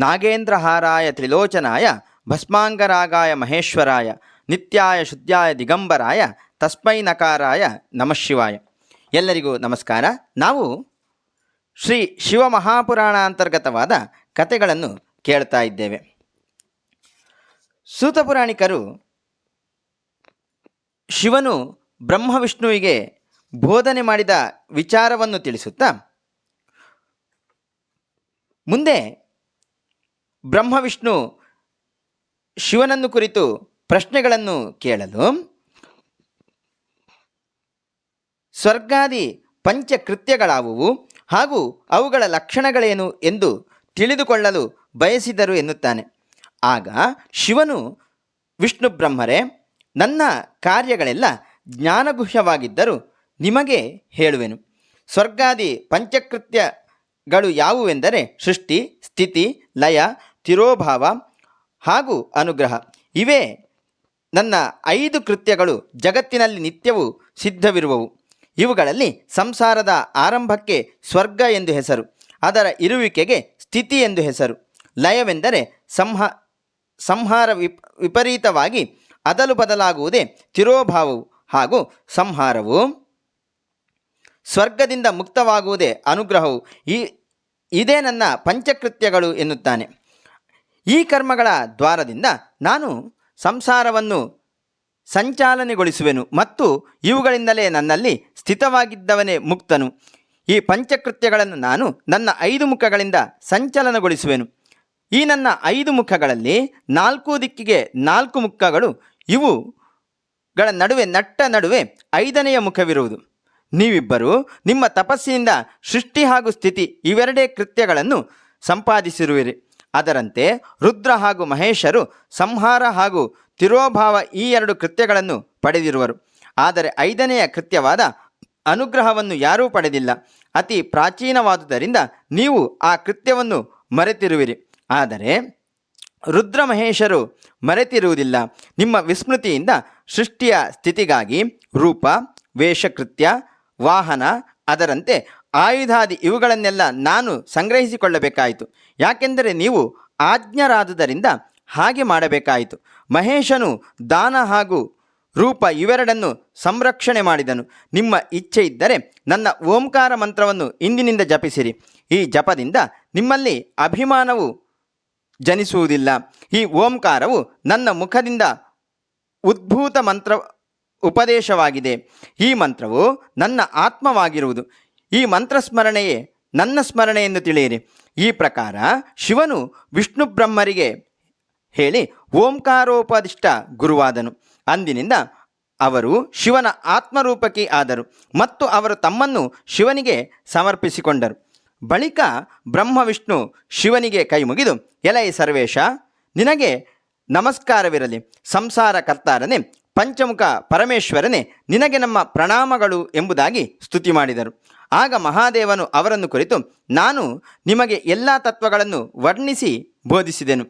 ನಾಗೇಂದ್ರಹಾರಾಯ ತ್ರಿಲೋಚನಾಯ, ಭಸ್ಮಾಂಗರಾಗಾಯ ಮಹೇಶ್ವರಾಯ, ನಿತ್ಯಾಯ ಶುದ್ಧಾಯ ದಿಗಂಬರಾಯ, ತಸ್ಮೈ ನಕಾರಾಯ ನಮಃಶಿವಾಯ. ಎಲ್ಲರಿಗೂ ನಮಸ್ಕಾರ. ನಾವು ಶ್ರೀ ಶಿವಮಹಾಪುರಾಣ ಅಂತರ್ಗತವಾದ ಕಥೆಗಳನ್ನು ಕೇಳ್ತಾ ಇದ್ದೇವೆ. ಸೂತಪುರಾಣಿಕರು ಶಿವನು ಬ್ರಹ್ಮವಿಷ್ಣುವಿಗೆ ಬೋಧನೆ ಮಾಡಿದ ವಿಚಾರವನ್ನು ತಿಳಿಸುತ್ತಾ ಮುಂದೆ ಬ್ರಹ್ಮವಿಷ್ಣು ಶಿವನನ್ನು ಕುರಿತು ಪ್ರಶ್ನೆಗಳನ್ನು ಕೇಳಲು ಸ್ವರ್ಗಾದಿ ಪಂಚಕೃತ್ಯಗಳಾವುವು ಹಾಗೂ ಅವುಗಳ ಲಕ್ಷಣಗಳೇನು ಎಂದು ತಿಳಿದುಕೊಳ್ಳಲು ಬಯಸಿದರು ಎನ್ನುತ್ತಾನೆ. ಆಗ ಶಿವನು, ವಿಷ್ಣು ಬ್ರಹ್ಮರೇ, ನನ್ನ ಕಾರ್ಯಗಳೆಲ್ಲ ಜ್ಞಾನಗುಹ್ಯವಾಗಿದ್ದರೂ ನಿಮಗೆ ಹೇಳುವೆನು. ಸ್ವರ್ಗಾದಿ ಪಂಚಕೃತ್ಯಗಳು ಯಾವುವೆಂದರೆ ಸೃಷ್ಟಿ, ಸ್ಥಿತಿ, ಲಯ ತಿರೋಭಾವ ಹಾಗೂ ಅನುಗ್ರಹ. ಇವೇ ನನ್ನ ಐದು ಕೃತ್ಯಗಳು ಜಗತ್ತಿನಲ್ಲಿ ನಿತ್ಯವೂ ಸಿದ್ಧವಿರುವವು. ಇವುಗಳಲ್ಲಿ ಸಂಸಾರದ ಆರಂಭಕ್ಕೆ ಸ್ವರ್ಗ ಎಂದು ಹೆಸರು, ಅದರ ಇರುವಿಕೆಗೆ ಸ್ಥಿತಿ ಎಂದು ಹೆಸರು. ಲಯವೆಂದರೆ ಸಂಹ, ಸಂಹಾರ ವಿಪ್, ವಿಪರೀತವಾಗಿ ಅದಲು ಬದಲಾಗುವುದೇ ತಿರೋಭಾವವು ಹಾಗೂ ಸಂಹಾರವು. ಸ್ವರ್ಗದಿಂದ ಮುಕ್ತವಾಗುವುದೇ ಅನುಗ್ರಹವು. ಈ, ಇದೇ ನನ್ನ ಪಂಚಕೃತ್ಯಗಳು ಎನ್ನುತ್ತಾನೆ. ಈ ಕರ್ಮಗಳ ದ್ವಾರದಿಂದ ನಾನು ಸಂಸಾರವನ್ನು ಸಂಚಾಲನೆಗೊಳಿಸುವೆನು ಮತ್ತು ಇವುಗಳಿಂದಲೇ ನನ್ನಲ್ಲಿ ಸ್ಥಿತವಾಗಿದ್ದವನೇ ಮುಕ್ತನು. ಈ ಪಂಚಕೃತ್ಯಗಳನ್ನು ನಾನು ನನ್ನ ಐದು ಮುಖಗಳಿಂದ ಸಂಚಲನಗೊಳಿಸುವೆನು. ಈ ನನ್ನ ಐದು ಮುಖಗಳಲ್ಲಿ ನಾಲ್ಕು ದಿಕ್ಕಿಗೆ ನಾಲ್ಕು ಮುಖಗಳು ಇವುಗಳ ನಡುವೆ ನಟ್ಟ ನಡುವೆ ಐದನೆಯ ಮುಖವಿರುವುದು. ನೀವಿಬ್ಬರು ನಿಮ್ಮ ತಪಸ್ಸಿನಿಂದ ಸೃಷ್ಟಿ ಹಾಗೂ ಸ್ಥಿತಿ ಇವೆರಡೇ ಕೃತ್ಯಗಳನ್ನು ಸಂಪಾದಿಸಿರುವಿರಿ. ಅದರಂತೆ ರುದ್ರ ಹಾಗೂ ಮಹೇಶರು ಸಂಹಾರ ಹಾಗೂ ತಿರೋಭಾವ ಈ ಎರಡು ಕೃತ್ಯಗಳನ್ನು ಪಡೆದಿರುವರು. ಆದರೆ ಐದನೆಯ ಕೃತ್ಯವಾದ ಅನುಗ್ರಹವನ್ನು ಯಾರೂ ಪಡೆದಿಲ್ಲ. ಅತಿ ಪ್ರಾಚೀನವಾದುದರಿಂದ ನೀವು ಆ ಕೃತ್ಯವನ್ನು ಮರೆತಿರುವಿರಿ. ಆದರೆ ರುದ್ರ ಮಹೇಶರು ಮರೆತಿರುವುದಿಲ್ಲ. ನಿಮ್ಮ ವಿಸ್ಮೃತಿಯಿಂದ ಸೃಷ್ಟಿಯ ಸ್ಥಿತಿಗಾಗಿ ರೂಪ, ವೇಷಕೃತ್ಯ, ವಾಹನ ಅದರಂತೆ ಆಯುಧಾದಿ ಇವುಗಳನ್ನೆಲ್ಲ ನಾನು ಸಂಗ್ರಹಿಸಿಕೊಳ್ಳಬೇಕಾಯಿತು. ಯಾಕೆಂದರೆ ನೀವು ಆಜ್ಞರಾದುದರಿಂದ ಹಾಗೆ ಮಾಡಬೇಕಾಯಿತು. ಮಹೇಶನು ದಾನ ಹಾಗೂ ರೂಪ ಇವೆರಡನ್ನು ಸಂರಕ್ಷಣೆ ಮಾಡಿದನು. ನಿಮ್ಮ ಇಚ್ಛೆ ಇದ್ದರೆ ನನ್ನ ಓಂಕಾರ ಮಂತ್ರವನ್ನು ಇಂದಿನಿಂದ ಜಪಿಸಿರಿ. ಈ ಜಪದಿಂದ ನಿಮ್ಮಲ್ಲಿ ಅಭಿಮಾನವು ಜನಿಸುವುದಿಲ್ಲ. ಈ ಓಂಕಾರವು ನನ್ನ ಮುಖದಿಂದ ಉದ್ಭೂತ ಮಂತ್ರ ಉಪದೇಶವಾಗಿದೆ. ಈ ಮಂತ್ರವು ನನ್ನ ಆತ್ಮವಾಗಿರುವುದು. ಈ ಮಂತ್ರಸ್ಮರಣೆಯೇ ನನ್ನ ಸ್ಮರಣೆ ಎಂದು ತಿಳಿಯಿರಿ. ಈ ಪ್ರಕಾರ ಶಿವನು ವಿಷ್ಣು ಬ್ರಹ್ಮರಿಗೆ ಹೇಳಿ ಓಂಕಾರೋಪದಿಷ್ಟ ಗುರುವಾದನು. ಅಂದಿನಿಂದ ಅವರು ಶಿವನ ಆತ್ಮರೂಪಕ್ಕೆ ಆದರು ಮತ್ತು ಅವರು ತಮ್ಮನ್ನು ಶಿವನಿಗೆ ಸಮರ್ಪಿಸಿಕೊಂಡರು. ಬಳಿಕ ಬ್ರಹ್ಮ ವಿಷ್ಣು ಶಿವನಿಗೆ ಕೈ ಮುಗಿದು, ಎಲೈ ಸರ್ವೇಶ, ನಿನಗೆ ನಮಸ್ಕಾರವಿರಲಿ, ಸಂಸಾರ ಕರ್ತಾರನೆ ಪಂಚಮುಖ ಪರಮೇಶ್ವರನೇ, ನಿನಗೆ ನಮ್ಮ ಪ್ರಣಾಮಗಳು ಎಂಬುದಾಗಿ ಸ್ತುತಿ ಮಾಡಿದರು. ಆಗ ಮಹಾದೇವನು ಅವರನ್ನು ಕುರಿತು, ನಾನು ನಿಮಗೆ ಎಲ್ಲ ತತ್ವಗಳನ್ನು ವರ್ಣಿಸಿ ಬೋಧಿಸಿದೆನು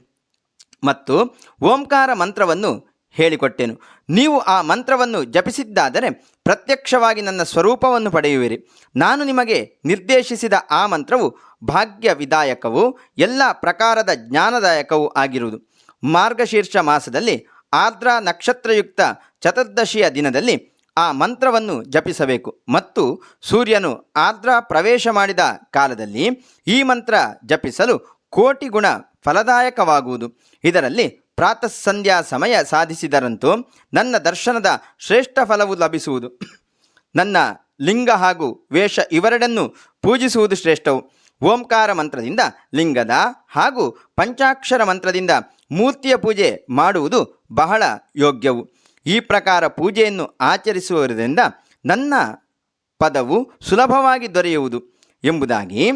ಮತ್ತು ಓಂಕಾರ ಮಂತ್ರವನ್ನು ಹೇಳಿಕೊಟ್ಟೆನು. ನೀವು ಆ ಮಂತ್ರವನ್ನು ಜಪಿಸಿದ್ದಾದರೆ ಪ್ರತ್ಯಕ್ಷವಾಗಿ ನನ್ನ ಸ್ವರೂಪವನ್ನು ಪಡೆಯುವಿರಿ. ನಾನು ನಿಮಗೆ ನಿರ್ದೇಶಿಸಿದ ಆ ಮಂತ್ರವು ಭಾಗ್ಯ ವಿದಾಯಕವೂ ಎಲ್ಲ ಪ್ರಕಾರದ ಜ್ಞಾನದಾಯಕವೂ ಆಗಿರುವುದು. ಮಾರ್ಗಶೀರ್ಷ ಮಾಸದಲ್ಲಿ ಆರ್ದ್ರ ನಕ್ಷತ್ರಯುಕ್ತ ಚತುರ್ದಶಿಯ ದಿನದಲ್ಲಿ ಆ ಮಂತ್ರವನ್ನು ಜಪಿಸಬೇಕು. ಮತ್ತು ಸೂರ್ಯನು ಆರ್ದ್ರ ಪ್ರವೇಶ ಮಾಡಿದ ಕಾಲದಲ್ಲಿ ಈ ಮಂತ್ರ ಜಪಿಸಲು ಕೋಟಿ ಗುಣ ಫಲದಾಯಕವಾಗುವುದು. ಇದರಲ್ಲಿ ಪ್ರಾತಃ ಸಂಧ್ಯಾ ಸಮಯ ಸಾಧಿಸಿದರಂತೂ ನನ್ನ ದರ್ಶನದ ಶ್ರೇಷ್ಠ ಫಲವು ಲಭಿಸುವುದು. ನನ್ನ ಲಿಂಗ ಹಾಗೂ ವೇಷ ಇವೆರಡನ್ನು ಪೂಜಿಸುವುದು ಶ್ರೇಷ್ಠವು. ಓಂಕಾರ ಮಂತ್ರದಿಂದ ಲಿಂಗದ ಹಾಗೂ ಪಂಚಾಕ್ಷರ ಮಂತ್ರದಿಂದ ಮೂರ್ತಿಯ ಪೂಜೆ ಮಾಡುವುದು ಬಹಳ ಯೋಗ್ಯವು. ಈ ಪ್ರಕಾರ ಪೂಜೆಯನ್ನು ಆಚರಿಸುವುದರಿಂದ ನನ್ನ ಪದವು ಸುಲಭವಾಗಿ ದೊರೆಯುವುದು ಎಂಬುದಾಗಿ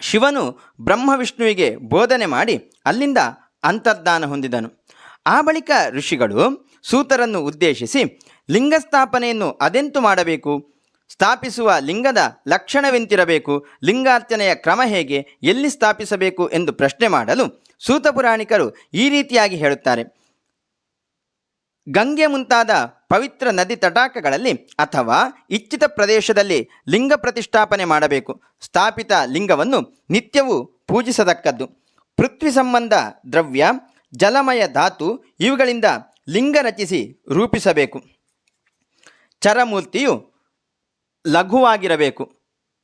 ಶಿವನು ಬ್ರಹ್ಮ ವಿಷ್ಣುವಿಗೆ ಬೋಧನೆ ಮಾಡಿ ಅಲ್ಲಿಂದ ಅಂತರ್ಧಾನ ಹೊಂದಿದನು. ಆ ಬಳಿಕ ಋಷಿಗಳು ಸೂತರನ್ನು ಉದ್ದೇಶಿಸಿ ಲಿಂಗ ಸ್ಥಾಪನೆಯನ್ನು ಅದೆಂತು ಮಾಡಬೇಕು? ಸ್ಥಾಪಿಸುವ ಲಿಂಗದ ಲಕ್ಷಣವೆಂತಿರಬೇಕು? ಲಿಂಗಾರ್ಚನೆಯ ಕ್ರಮ ಹೇಗೆ? ಎಲ್ಲಿ ಸ್ಥಾಪಿಸಬೇಕು? ಎಂದು ಪ್ರಶ್ನೆ ಮಾಡಲು ಸೂತ ಪುರಾಣಿಕರು ಈ ರೀತಿಯಾಗಿ ಹೇಳುತ್ತಾರೆ. ಗಂಗೆ ಮುಂತಾದ ಪವಿತ್ರ ನದಿ ತಟಾಕಗಳಲ್ಲಿ ಅಥವಾ ಇಚ್ಛಿತ ಪ್ರದೇಶದಲ್ಲಿ ಲಿಂಗ ಪ್ರತಿಷ್ಠಾಪನೆ ಮಾಡಬೇಕು. ಸ್ಥಾಪಿತ ಲಿಂಗವನ್ನು ನಿತ್ಯವೂ ಪೂಜಿಸತಕ್ಕದ್ದು. ಪೃಥ್ವಿ ಸಂಬಂಧ ದ್ರವ್ಯ, ಜಲಮಯ ಧಾತು ಇವುಗಳಿಂದ ಲಿಂಗ ರಚಿಸಿ ರೂಪಿಸಬೇಕು. ಚರಮೂರ್ತಿಯು ಲಘುವಾಗಿರಬೇಕು.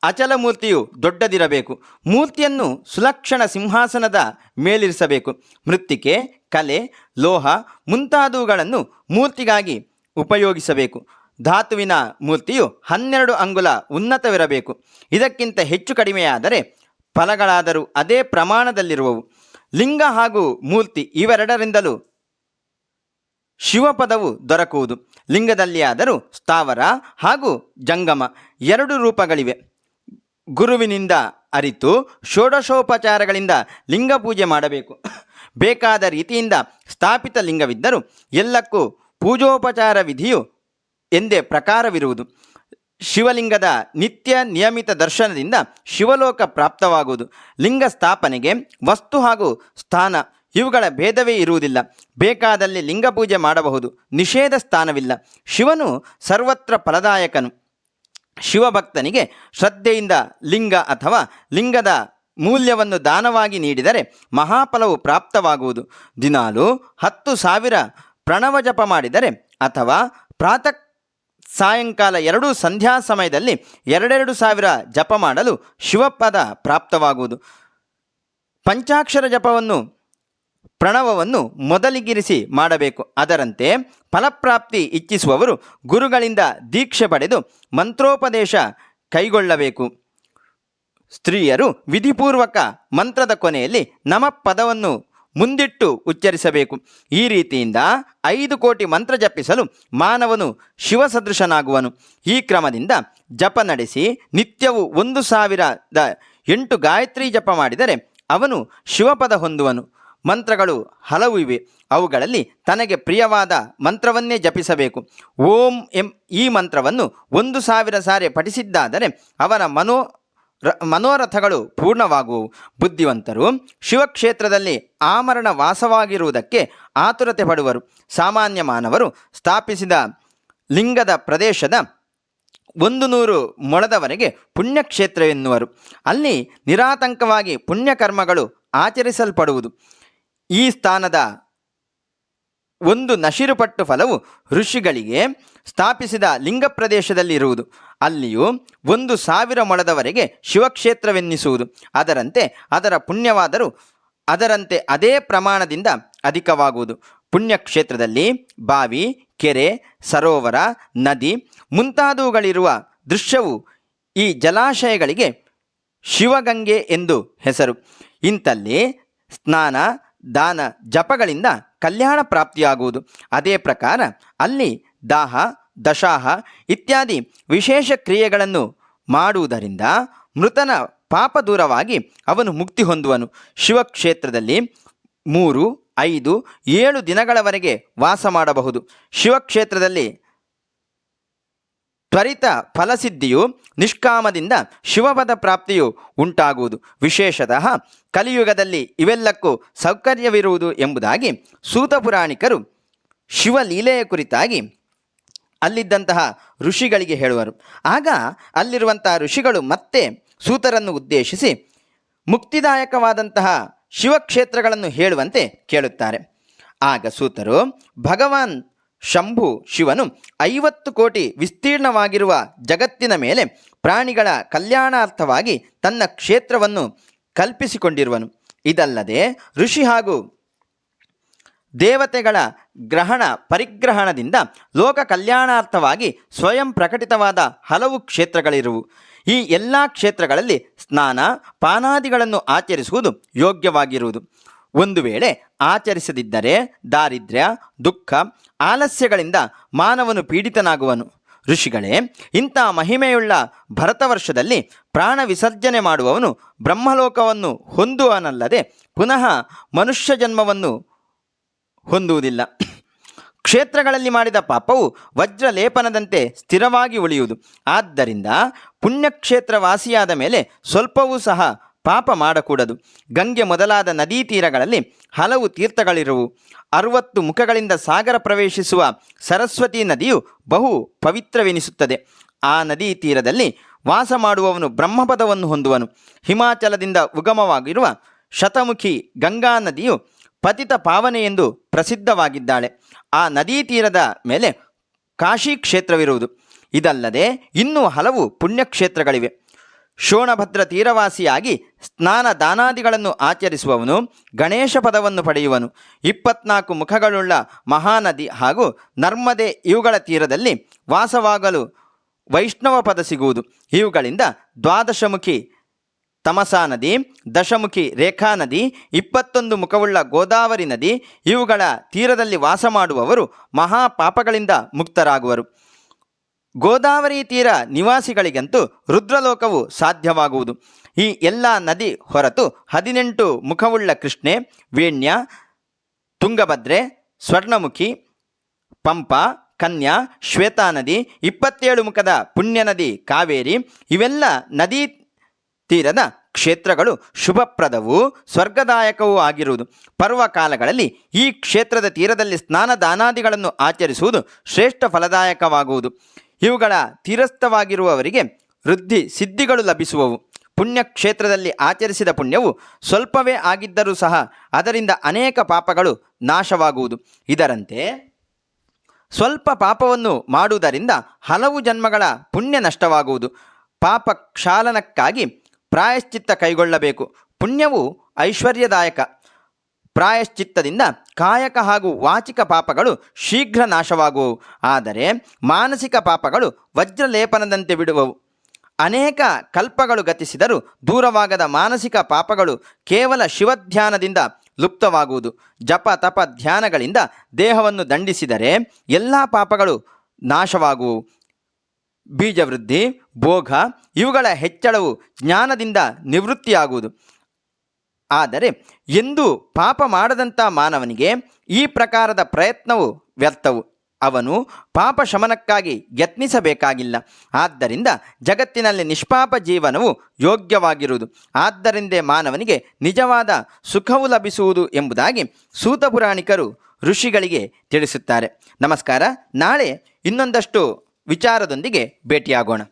ಅಚಲ ಮೂರ್ತಿಯು ದೊಡ್ಡದಿರಬೇಕು. ಮೂರ್ತಿಯನ್ನು ಸುಲಕ್ಷಣ ಸಿಂಹಾಸನದ ಮೇಲಿರಿಸಬೇಕು. ಮೃತ್ತಿಕೆ, ಕಲೆ, ಲೋಹ ಮುಂತಾದವುಗಳನ್ನು ಮೂರ್ತಿಗಾಗಿ ಉಪಯೋಗಿಸಬೇಕು. ಧಾತುವಿನ ಮೂರ್ತಿಯು ಹನ್ನೆರಡು ಅಂಗುಲ ಉನ್ನತವಿರಬೇಕು. ಇದಕ್ಕಿಂತ ಹೆಚ್ಚು ಕಡಿಮೆಯಾದರೆ ಫಲಗಳಾದರೂ ಅದೇ ಪ್ರಮಾಣದಲ್ಲಿರುವವು. ಲಿಂಗ ಹಾಗೂ ಮೂರ್ತಿ ಇವೆರಡರಿಂದಲೂ ಶಿವಪದವು ದೊರಕುವುದು. ಲಿಂಗದಲ್ಲಿಯಾದರೂ ಸ್ಥಾವರ ಹಾಗೂ ಜಂಗಮ ಎರಡು ರೂಪಗಳಿವೆ. ಗುರುವಿನಿಂದ ಅರಿತು ಷೋಡಶೋಪಚಾರಗಳಿಂದ ಲಿಂಗ ಪೂಜೆ ಮಾಡಬೇಕು. ಬೇಕಾದ ರೀತಿಯಿಂದ ಸ್ಥಾಪಿತ ಲಿಂಗವಿದ್ದರೂ ಎಲ್ಲಕ್ಕೂ ಪೂಜೋಪಚಾರ ವಿಧಿಯು ಎಂದೇ ಪ್ರಕಾರವಿರುವುದು. ಶಿವಲಿಂಗದ ನಿತ್ಯ ನಿಯಮಿತ ದರ್ಶನದಿಂದ ಶಿವಲೋಕ ಪ್ರಾಪ್ತವಾಗುವುದು. ಲಿಂಗ ಸ್ಥಾಪನೆಗೆ ವಸ್ತು ಹಾಗೂ ಸ್ಥಾನ ಇವುಗಳ ಭೇದವೇ ಇರುವುದಿಲ್ಲ. ಬೇಕಾದಲ್ಲಿ ಲಿಂಗ ಪೂಜೆ ಮಾಡಬಹುದು. ನಿಷೇಧ ಸ್ಥಾನವಿಲ್ಲ. ಶಿವನು ಸರ್ವತ್ರ ಫಲದಾಯಕನು. ಶಿವಭಕ್ತನಿಗೆ ಶ್ರದ್ಧೆಯಿಂದ ಲಿಂಗ ಅಥವಾ ಲಿಂಗದ ಮೂಲ್ಯವನ್ನು ದಾನವಾಗಿ ನೀಡಿದರೆ ಮಹಾಫಲವು ಪ್ರಾಪ್ತವಾಗುವುದು. ದಿನಾಲು ಹತ್ತು ಸಾವಿರ ಪ್ರಣವ ಜಪ ಮಾಡಿದರೆ ಅಥವಾ ಪ್ರಾತಃ ಸಾಯಂಕಾಲ ಎರಡೂ ಸಂಧ್ಯಾ ಸಮಯದಲ್ಲಿ ಎರಡೆರಡು ಸಾವಿರ ಜಪ ಮಾಡಲು ಶಿವಪದ ಪ್ರಾಪ್ತವಾಗುವುದು. ಪಂಚಾಕ್ಷರ ಜಪವನ್ನು ಪ್ರಣವವನ್ನು ಮೊದಲಿಗಿರಿಸಿ ಮಾಡಬೇಕು. ಅದರಂತೆ ಫಲಪ್ರಾಪ್ತಿ ಇಚ್ಛಿಸುವವರು ಗುರುಗಳಿಂದ ದೀಕ್ಷೆ ಪಡೆದು ಮಂತ್ರೋಪದೇಶ ಕೈಗೊಳ್ಳಬೇಕು. ಸ್ತ್ರೀಯರು ವಿಧಿಪೂರ್ವಕ ಮಂತ್ರದ ಕೊನೆಯಲ್ಲಿ ನಮ ಪದವನ್ನು ಮುಂದಿಟ್ಟು ಉಚ್ಚರಿಸಬೇಕು. ಈ ರೀತಿಯಿಂದ ಐದು ಕೋಟಿ ಮಂತ್ರ ಜಪಿಸಲು ಮಾನವನು ಶಿವಸದೃಶನಾಗುವನು. ಈ ಕ್ರಮದಿಂದ ಜಪ ನಡೆಸಿ ನಿತ್ಯವೂ ಒಂದು ಸಾವಿರದ ಎಂಟು ಗಾಯತ್ರಿ ಜಪ ಮಾಡಿದರೆ ಅವನು ಶಿವಪದ ಹೊಂದುವನು. ಮಂತ್ರಗಳು ಹಲವು ಇವೆ. ಅವುಗಳಲ್ಲಿ ತನಗೆ ಪ್ರಿಯವಾದ ಮಂತ್ರವನ್ನೇ ಜಪಿಸಬೇಕು. ಓಂ ಎಂ ಈ ಮಂತ್ರವನ್ನು ಒಂದು ಸಾವಿರ ಸಾರಿ ಪಠಿಸಿದ್ದಾದರೆ ಅವರ ಮನೋ ರ- ಮನೋರಥಗಳು ಪೂರ್ಣವಾಗುವು. ಬುದ್ಧಿವಂತರು ಶಿವಕ್ಷೇತ್ರದಲ್ಲಿ ಆಮರಣ ವಾಸವಾಗಿರುವುದಕ್ಕೆ ಆತುರತೆ ಪಡುವರು. ಸಾಮಾನ್ಯ ಮಾನವರು ಸ್ಥಾಪಿಸಿದ ಲಿಂಗದ ಪ್ರದೇಶದ ಒಂದು ನೂರು ಮೊಳದವರೆಗೆ ಪುಣ್ಯಕ್ಷೇತ್ರವೆನ್ನುವರು ಅಲ್ಲಿ ನಿರಾತಂಕವಾಗಿ ಪುಣ್ಯಕರ್ಮಗಳು ಆಚರಿಸಲ್ಪಡುವುದು. ಈ ಸ್ಥಾನದ ಒಂದು ನಶಿರುಪಟ್ಟು ಫಲವು ಋಷಿಗಳಿಗೆ ಸ್ಥಾಪಿಸಿದ ಲಿಂಗ ಪ್ರದೇಶದಲ್ಲಿ ಇರುವುದು. ಅಲ್ಲಿಯೂ ಒಂದು ಸಾವಿರ ಮೊಳದವರೆಗೆ ಶಿವಕ್ಷೇತ್ರವೆನ್ನಿಸುವುದು. ಅದರಂತೆ ಅದರ ಪುಣ್ಯವಾದರೂ ಅದರಂತೆ ಅದೇ ಪ್ರಮಾಣದಿಂದ ಅಧಿಕವಾಗುವುದು. ಪುಣ್ಯಕ್ಷೇತ್ರದಲ್ಲಿ ಬಾವಿ, ಕೆರೆ, ಸರೋವರ, ನದಿ ಮುಂತಾದವುಗಳಿರುವ ದೃಶ್ಯವು ಈ ಜಲಾಶಯಗಳಿಗೆ ಶಿವಗಂಗೆ ಎಂದು ಹೆಸರು. ಇಂತಲ್ಲಿ ಸ್ನಾನ ದಾನ ಜಪಗಳಿಂದ ಕಲ್ಯಾಣ ಪ್ರಾಪ್ತಿಯಾಗುವುದು. ಅದೇ ಪ್ರಕಾರ ಅಲ್ಲಿ ದಾಹ, ದಶಾಹ ಇತ್ಯಾದಿ ವಿಶೇಷ ಕ್ರಿಯೆಗಳನ್ನು ಮಾಡುವುದರಿಂದ ಮೃತನ ಪಾಪ ದೂರವಾಗಿ ಅವನು ಮುಕ್ತಿ ಹೊಂದುವನು. ಶಿವಕ್ಷೇತ್ರದಲ್ಲಿ ಮೂರು, ಐದು, ಏಳು ದಿನಗಳವರೆಗೆ ವಾಸ ಮಾಡಬಹುದು. ಶಿವಕ್ಷೇತ್ರದಲ್ಲಿ ತ್ವರಿತ ಫಲಸಿದ್ಧಿಯು ನಿಷ್ಕಾಮದಿಂದ ಶಿವಪದ ಪ್ರಾಪ್ತಿಯು ಉಂಟಾಗುವುದು. ವಿಶೇಷತಃ ಕಲಿಯುಗದಲ್ಲಿ ಇವೆಲ್ಲಕ್ಕೂ ಸೌಕರ್ಯವಿರುವುದು ಎಂಬುದಾಗಿ ಸೂತ ಪುರಾಣಿಕರು ಶಿವಲೀಲೆಯ ಕುರಿತಾಗಿ ಅಲ್ಲಿದ್ದಂತಹ ಋಷಿಗಳಿಗೆ ಹೇಳುವರು. ಆಗ ಅಲ್ಲಿರುವಂತಹ ಋಷಿಗಳು ಮತ್ತೆ ಸೂತರನ್ನು ಉದ್ದೇಶಿಸಿ ಮುಕ್ತಿದಾಯಕವಾದಂತಹ ಶಿವಕ್ಷೇತ್ರಗಳನ್ನು ಹೇಳುವಂತೆ ಕೇಳುತ್ತಾರೆ. ಆಗ ಸೂತರು ಭಗವಾನ್ ಶಂಭು ಶಿವನು ಐವತ್ತು ಕೋಟಿ ವಿಸ್ತೀರ್ಣವಾಗಿರುವ ಜಗತ್ತಿನ ಮೇಲೆ ಪ್ರಾಣಿಗಳ ಕಲ್ಯಾಣಾರ್ಥವಾಗಿ ತನ್ನ ಕ್ಷೇತ್ರವನ್ನು ಕಲ್ಪಿಸಿಕೊಂಡಿರುವನು. ಇದಲ್ಲದೆ ಋಷಿ ಹಾಗೂ ದೇವತೆಗಳ ಗ್ರಹಣ ಪರಿಗ್ರಹಣದಿಂದ ಲೋಕ ಕಲ್ಯಾಣಾರ್ಥವಾಗಿ ಸ್ವಯಂ ಪ್ರಕಟಿತವಾದ ಹಲವು ಕ್ಷೇತ್ರಗಳಿರುವು. ಈ ಎಲ್ಲ ಕ್ಷೇತ್ರಗಳಲ್ಲಿ ಸ್ನಾನ, ಪಾನಾದಿಗಳನ್ನು ಆಚರಿಸುವುದು ಯೋಗ್ಯವಾಗಿರುವುದು. ಒಂದು ವೇಳೆ ಆಚರಿಸದಿದ್ದರೆ ದಾರಿದ್ರ್ಯ, ದುಃಖ, ಆಲಸ್ಯಗಳಿಂದ ಮಾನವನು ಪೀಡಿತನಾಗುವನು. ಋಷಿಗಳೇ, ಇಂಥ ಮಹಿಮೆಯುಳ್ಳ ಭರತವರ್ಷದಲ್ಲಿ ಪ್ರಾಣ ವಿಸರ್ಜನೆ ಮಾಡುವವನು ಬ್ರಹ್ಮಲೋಕವನ್ನು ಹೊಂದುವನಲ್ಲದೆ ಪುನಃ ಮನುಷ್ಯ ಜನ್ಮವನ್ನು ಹೊಂದುವುದಿಲ್ಲ. ಕ್ಷೇತ್ರಗಳಲ್ಲಿ ಮಾಡಿದ ಪಾಪವು ವಜ್ರಲೇಪನದಂತೆ ಸ್ಥಿರವಾಗಿ ಉಳಿಯುವುದು. ಆದ್ದರಿಂದ ಪುಣ್ಯಕ್ಷೇತ್ರ ವಾಸಿಯಾದ ಮೇಲೆ ಸ್ವಲ್ಪವೂ ಸಹ ಪಾಪ ಮಾಡಕೂಡದು. ಗಂಗೆ ಮೊದಲಾದ ನದೀ ತೀರಗಳಲ್ಲಿ ಹಲವು ತೀರ್ಥಗಳಿರುವು. ಅರುವತ್ತು ಮುಖಗಳಿಂದ ಸಾಗರ ಪ್ರವೇಶಿಸುವ ಸರಸ್ವತಿ ನದಿಯು ಬಹು ಪವಿತ್ರವೆನಿಸುತ್ತದೆ. ಆ ನದೀ ತೀರದಲ್ಲಿ ವಾಸ ಮಾಡುವವನು ಬ್ರಹ್ಮಪದವನ್ನು ಹೊಂದುವನು. ಹಿಮಾಚಲದಿಂದ ಉಗಮವಾಗಿರುವ ಶತಮುಖಿ ಗಂಗಾ ನದಿಯು ಪತಿತ ಪಾವನೆ ಎಂದು ಪ್ರಸಿದ್ಧವಾಗಿದ್ದಾಳೆ. ಆ ನದೀ ತೀರದ ಮೇಲೆ ಕಾಶಿ ಕ್ಷೇತ್ರವಿರುವುದು. ಇದಲ್ಲದೆ ಇನ್ನೂ ಹಲವು ಪುಣ್ಯಕ್ಷೇತ್ರಗಳಿವೆ. ಶೋಣಭದ್ರ ತೀರವಾಸಿಯಾಗಿ ಸ್ನಾನ ದಾನಾದಿಗಳನ್ನು ಆಚರಿಸುವವನು, ಗಣೇಶ ಪದವನ್ನು ಪಡೆಯುವನು. ಇಪ್ಪತ್ನಾಲ್ಕು ಮುಖಗಳುಳ್ಳ ಮಹಾನದಿ ಹಾಗೂ ನರ್ಮದೆ ಇವುಗಳ ತೀರದಲ್ಲಿ ವಾಸವಾಗಲು ವೈಷ್ಣವ ಪದ ಸಿಗುವುದು. ಇವುಗಳಿಂದ ದ್ವಾದಶಮುಖಿ ತಮಸಾ ನದಿ ದಶಮುಖಿ ರೇಖಾ ನದಿ ಇಪ್ಪತ್ತೊಂದು ಮುಖವುಳ್ಳ ಗೋದಾವರಿ ನದಿ ಇವುಗಳ ತೀರದಲ್ಲಿ ವಾಸ ಮಾಡುವವರು ಮಹಾಪಾಪಗಳಿಂದ ಮುಕ್ತರಾಗುವರು. ಗೋದಾವರಿ ತೀರ ನಿವಾಸಿಗಳಿಗಂತೂ ರುದ್ರಲೋಕವು ಸಾಧ್ಯವಾಗುವುದು. ಈ ಎಲ್ಲ ನದಿ ಹೊರತು ಹದಿನೆಂಟು ಮುಖವುಳ್ಳ ಕೃಷ್ಣೆ, ವೇಣ್ಯ, ತುಂಗಭದ್ರೆ, ಸ್ವರ್ಣಮುಖಿ, ಪಂಪ, ಕನ್ಯಾ, ಶ್ವೇತಾ ನದಿ, ಇಪ್ಪತ್ತೇಳು ಮುಖದ ಪುಣ್ಯ ನದಿ ಕಾವೇರಿ, ಇವೆಲ್ಲ ನದಿ ತೀರದ ಕ್ಷೇತ್ರಗಳು ಶುಭಪ್ರದವೂ ಸ್ವರ್ಗದಾಯಕವೂ ಆಗಿರುವುದು. ಪರ್ವಕಾಲಗಳಲ್ಲಿ ಈ ಕ್ಷೇತ್ರದ ತೀರದಲ್ಲಿ ಸ್ನಾನ ದಾನಾದಿಗಳನ್ನು ಆಚರಿಸುವುದು ಶ್ರೇಷ್ಠ ಫಲದಾಯಕವಾಗುವುದು. ಇವುಗಳ ತೀರಸ್ಥವಾಗಿರುವವರಿಗೆ ವೃದ್ಧಿ ಸಿದ್ಧಿಗಳು ಲಭಿಸುವವು. ಪುಣ್ಯಕ್ಷೇತ್ರದಲ್ಲಿ ಆಚರಿಸಿದ ಪುಣ್ಯವು ಸ್ವಲ್ಪವೇ ಆಗಿದ್ದರೂ ಸಹ ಅದರಿಂದ ಅನೇಕ ಪಾಪಗಳು ನಾಶವಾಗುವುದು. ಇದರಂತೆ ಸ್ವಲ್ಪ ಪಾಪವನ್ನು ಮಾಡುವುದರಿಂದ ಹಲವು ಜನ್ಮಗಳ ಪುಣ್ಯ ನಷ್ಟವಾಗುವುದು. ಪಾಪ ಕ್ಷಾಲನಕ್ಕಾಗಿ ಪ್ರಾಯಶ್ಚಿತ್ತ ಕೈಗೊಳ್ಳಬೇಕು. ಪುಣ್ಯವು ಐಶ್ವರ್ಯದಾಯಕ. ಪ್ರಾಯಶ್ಚಿತ್ತದಿಂದ ಕಾಯಕ ಹಾಗೂ ವಾಚಿಕ ಪಾಪಗಳು ಶೀಘ್ರ ನಾಶವಾಗುವು. ಆದರೆ ಮಾನಸಿಕ ಪಾಪಗಳು ವಜ್ರಲೇಪನದಂತೆ ಬಿಡುವವು. ಅನೇಕ ಕಲ್ಪಗಳು ಗತಿಸಿದರೂ ದೂರವಾಗದ ಮಾನಸಿಕ ಪಾಪಗಳು ಕೇವಲ ಶಿವಧ್ಯಾನದಿಂದ ಲುಪ್ತವಾಗುವುದು. ಜಪ, ತಪ, ಧ್ಯಾನಗಳಿಂದ ದೇಹವನ್ನು ದಂಡಿಸಿದರೆ ಎಲ್ಲ ಪಾಪಗಳು ನಾಶವಾಗುವು. ಬೀಜವೃದ್ಧಿ, ಭೋಗ ಇವುಗಳ ಹೆಚ್ಚಳವು ಜ್ಞಾನದಿಂದ ನಿವೃತ್ತಿಯಾಗುವುದು. ಆದರೆ ಎಂದು ಪಾಪ ಮಾಡದಂಥ ಮಾನವನಿಗೆ ಈ ಪ್ರಕಾರದ ಪ್ರಯತ್ನವು ವ್ಯರ್ಥವು. ಅವನು ಪಾಪ ಶಮನಕ್ಕಾಗಿ ಯತ್ನಿಸಬೇಕಾಗಿಲ್ಲ. ಆದ್ದರಿಂದ ಜಗತ್ತಿನಲ್ಲಿ ನಿಷ್ಪಾಪ ಜೀವನವು ಯೋಗ್ಯವಾಗಿರುವುದು. ಆದ್ದರಿಂದೇ ಮಾನವನಿಗೆ ನಿಜವಾದ ಸುಖವು ಲಭಿಸುವುದು ಎಂಬುದಾಗಿ ಸೂತ ಪುರಾಣಿಕರು ಋಷಿಗಳಿಗೆ ತಿಳಿಸುತ್ತಾರೆ. ನಮಸ್ಕಾರ. ನಾಳೆ ಇನ್ನೊಂದಷ್ಟು ವಿಚಾರದೊಂದಿಗೆ ಭೇಟಿಯಾಗೋಣ.